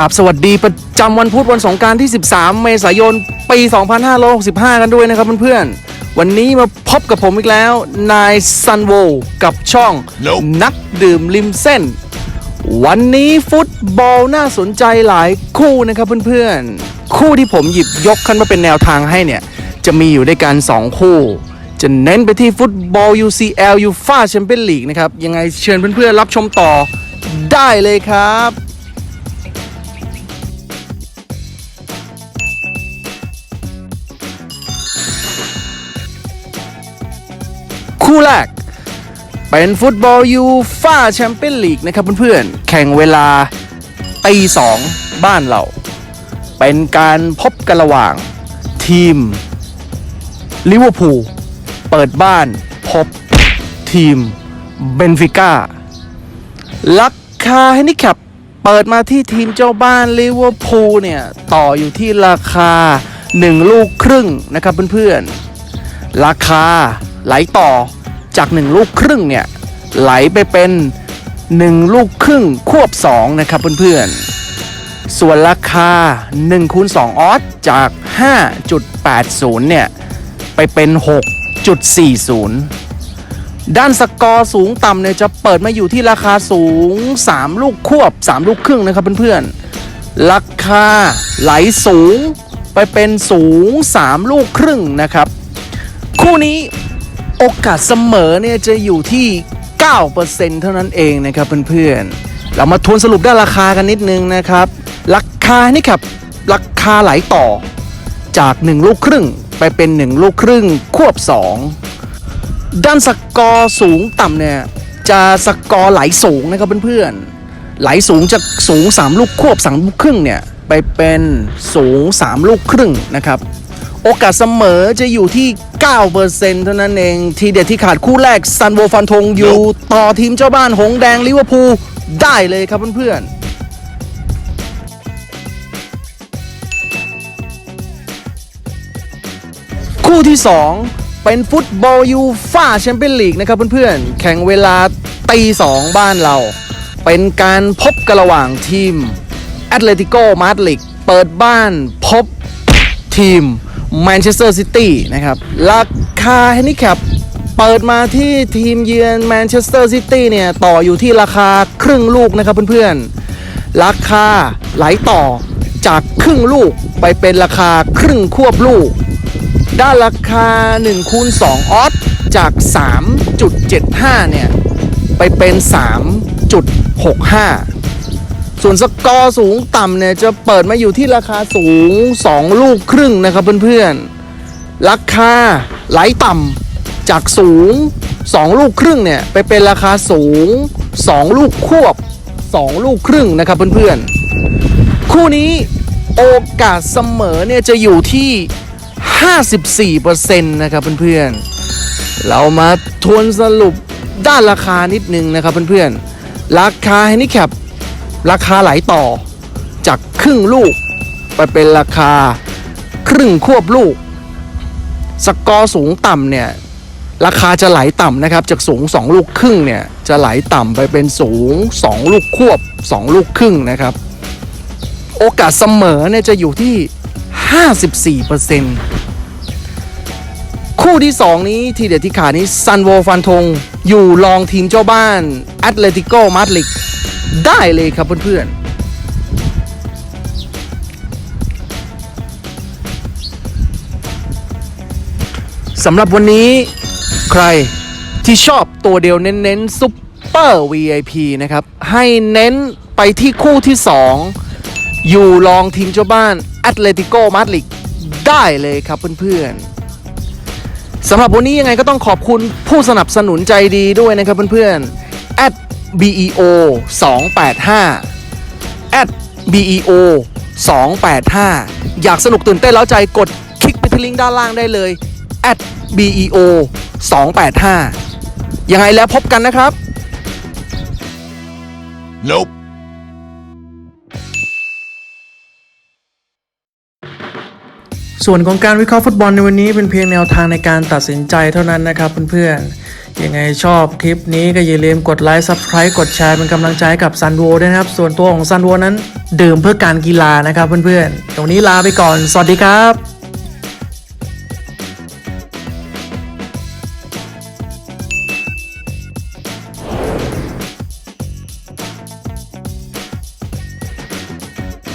กับสวัสดีประจำวันพุธวันสงกรารที่ 13 เมษายน ปี 2565 กันด้วยนะครับเพื่อนๆ วันนี้มาพบกับผมอีกแล้ว นายซันโวกับช่อง Nope นักดื่มริมเส้น วันนี้ฟุตบอลน่าสนใจหลายคู่นะครับเพื่อนๆ คู่ที่ผมหยิบยกขึ้นมาเป็นแนวทางให้เนี่ย จะมีอยู่ด้วยกัน 2 คู่ จะเน้นไปที่ฟุตบอล UCL UFA Champions League นะครับ ยังไงเชิญเพื่อนๆ รับชมต่อได้เลยครับ คู่แรก เป็นฟุตบอลยูฟ่าแชมเปี้ยนลีกนะครับเพื่อนๆ แข่งเวลาตีสองบ้านเรา เป็นการพบกันระหว่างทีมลิเวอร์พูลเปิดบ้านพบทีมเบนฟิก้าราคาให้นิแคปเปิดมาที่ทีมเจ้าบ้านลิเวอร์พูลเนี่ย ต่ออยู่ที่ราคา 1 ลูกครึ่งนะครับเพื่อนๆ ราคาไหลต่อ จาก 1 ลูกครึ่งเนี่ยไหลไปเป็น 1 ลูกครึ่งควบ 2 นะครับเพื่อนๆ ส่วนราคา1คูณ2ออสจาก 5.80 เนี่ย ไปเป็น 6.40 ด้านสกอร์สูงต่ำเนี่ยจะเปิดมาอยู่ที่ราคาสูง 3 ลูกควบ 3 ลูกครึ่งนะครับเพื่อนๆ ราคาไหลสูงไปเป็นสูง 3 ลูกครึ่งนะครับ คู่นี้ โอกาสเสมอเนี่ยจะอยู่ที่ 9%เท่านั้นเองนะครับเพื่อนๆ เรามาทวนสรุปด้านราคากันนิดนึงนะครับ ราคานี่ครับ ราคาไหลต่อจาก 1 ลูกครึ่งไปเป็น 1 ลูกครึ่งควบ 2 ด้านสกอร์สูงต่ำเนี่ยจะสกอร์ไหลสูงนะครับเพื่อนๆ ไหลสูงจากสูง 3 ลูกควบ 3 ลูกครึ่งเนี่ยไปเป็นสูง 3 ลูกครึ่งนะครับ โอกาสเสมอจะอยู่ที่ 9%เท่านั้นเอง ทีเด็ดที่ขาดคู่แรกซันโวฟันธงอยู่ ต่อทีมเจ้าบ้านหงแดงลิเวอร์พูลได้เลยครับเพื่อนๆคู่ที่ 2 เป็นฟุตบอลยูฟาแชมเปี้ยนลีกนะครับเพื่อนๆ แข่งเวลาตีสองบ้านเรา เป็นการพบกันระหว่างทีมแอตเลติโกมาดริดเปิดบ้านพบทีม แมนเชสเตอร์ซิตี้นะครับ ราคาแฮนดิแคปเปิดมาที่ทีมเยือนแมนเชสเตอร์ซิตี้เนี่ย ต่ออยู่ที่ราคาครึ่งลูกนะครับเพื่อนๆ ราคาไหลต่อจากครึ่งลูกไปเป็นราคาครึ่งควบลูก ด้านราคา1คูณ2ออสจาก 3.75 เนี่ย ไปเป็น 3.65 ส่วนสกอร์สูงต่ำเนี่ยจะเปิดมาอยู่ที่ราคาสูง 2 ลูกครึ่งนะครับเพื่อนๆ ราคาไหลต่ำจากสูง 2 ลูกครึ่งเนี่ยไปเป็นราคาสูง 2 ลูกควบ 2 ลูกครึ่งนะครับเพื่อนๆ คู่นี้โอกาสเสมอเนี่ยจะอยู่ที่ 54%นะครับเพื่อนๆ เรามาทวนสรุปด้านราคานิดนึงนะครับเพื่อนๆ ราคาแฮนดิแคป ราคาไหลต่อ จากครึ่งลูก ไปเป็นราคาครึ่งควบลูก สกอร์สูงต่ำเนี่ย ราคาจะไหลต่ำนะครับ จากสูง 2 ลูกครึ่งเนี่ย จะไหลต่ำไปเป็นสูง 2 ลูกควบ 2 ลูกครึ่งนะครับ โอกาสเสมอเนี่ยจะอยู่ที่ 54%คู่ที่ 2 นี้ทีเด็ดที่ขาดนี้ซันโวฟันธงอยู่รองทีมเจ้าบ้านแอตเลติโกมาดริด ได้เลยครับเพื่อนๆสำหรับวันนี้ใครที่ชอบตัวเดียวเน้นๆซุปเปอร์ VIP นะครับ ให้เน้นไปที่คู่ที่ 2 อยู่รองทีมเจ้าบ้านแอตเลติโกมาดริดได้เลยครับเพื่อนๆสำหรับวันนี้ยังไงก็ต้องขอบคุณผู้สนับสนุนใจดีด้วยนะครับเพื่อนๆ beo 285 at beo 285 อยากสนุกตื่นเต้นแล้วใจกดคลิกไปที่ลิงก์ด้านล่างได้เลย at beo 285 ยังไงแล้วพบกันนะครับ Nope. ส่วนของการวิเคราะห์ฟุตบอลในวันนี้เป็นเพียงแนวทางในการตัดสินใจเท่านั้นนะครับเพื่อน ยังไงชอบคลิปนี้ก็อย่าลืมกดไลค์ Subscribe กดแชร์เป็นกำลังใจกับซันโวด้วยนะครับ ส่วนตัวของซันโวนั้น ดื่มเพื่อการกีฬานะครับเพื่อนๆ ตรงนี้ลาไปก่อน สวัสดีครับ